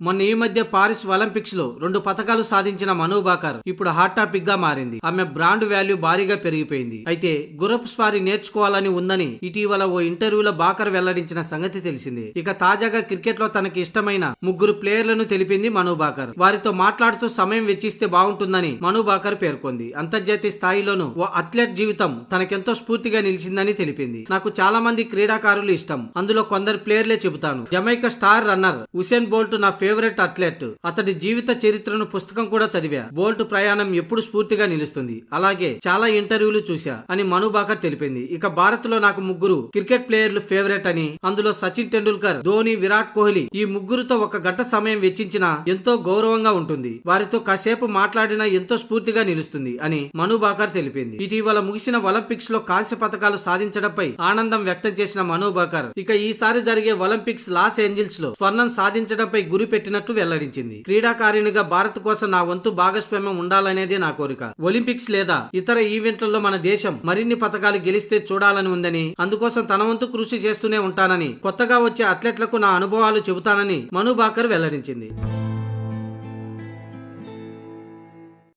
మొన్న ఈ మధ్య పారిస్ ఒలింపిక్స్లో రెండు పథకాలు సాధించిన మను బాకర్ ఇప్పుడు హాట్ టాపిక్గా మారింది. ఆమె బ్రాండ్ వాల్యూ భారీగా పెరిగిపోయింది. అయితే గురప్ స్వారీ నేర్చుకోవాలని ఉందని ఇటీవల ఓ ఇంటర్వ్యూలో బాకర్ వెల్లడించిన సంగతి తెలిసింది. ఇక తాజాగా క్రికెట్లో తనకి ఇష్టమైన ముగ్గురు ప్లేయర్లను తెలిపింది మను బాకర్. వారితో మాట్లాడుతూ సమయం వెచ్చిస్తే బాగుంటుందని మను బాకర్ పేర్కొంది. అంతర్జాతీయ స్థాయిలోనూ ఓ అథ్లెట్ జీవితం తనకెంతో స్ఫూర్తిగా నిలిచిందని తెలిపింది. నాకు చాలా మంది క్రీడాకారులు ఇష్టం. అందులో కొందరు ప్లేయర్లే చెబుతాను. Jamaica star runner Usain Bolt నా ఫేవరెట్ అథ్లెట్. అతడి జీవిత చరిత్రను పుస్తకం కూడా చదివా. బోల్ట్ ప్రయాణం ఎప్పుడు స్ఫూర్తిగా నిలుస్తుంది. అలాగే చాలా ఇంటర్వ్యూలు చూశా అని మను బాకర్ తెలిపింది. ఇక భారత్లో నాకు ముగ్గురు క్రికెట్ ప్లేయర్లు ఫేవరెట్ అని అందులో సచిన్ టెండూల్కర్ ధోని విరాట్ కోహ్లీ ఈ ముగ్గురుతో ఒక గంట సమయం వెచ్చించిన ఎంతో గౌరవంగా ఉంటుంది. వారితో కాసేపు మాట్లాడినా ఎంతో స్ఫూర్తిగా నిలుస్తుంది అని మను బాకర్ తెలిపింది. ఇటీవల ముగిసిన ఒలింపిక్స్లో కాంస్య పథకాలు సాధించడంపై ఆనందం వ్యక్తం చేసిన మను బాకర్ ఇక ఈసారి జరిగే ఒలింపిక్స్ లాస్ ఏంజిల్స్లో స్వర్ణం సాధించడంపై గురి పెట్టినట్టు వెల్లడించింది. క్రీడాకారిణిగా భారత్ కోసం నా వంతు భాగస్వామ్యం ఉండాలనేదే నా కోరిక. ఒలింపిక్స్ లేదా ఇతర ఈవెంట్లలో మన దేశం మరిన్ని పథకాలు గెలిస్తే చూడాలని ఉందని అందుకోసం తన వంతు కృషి చేస్తూనే ఉంటానని కొత్తగా వచ్చే అథ్లెట్లకు నా అనుభవాలు చెబుతానని మనుబాకర్ వెల్లడించింది.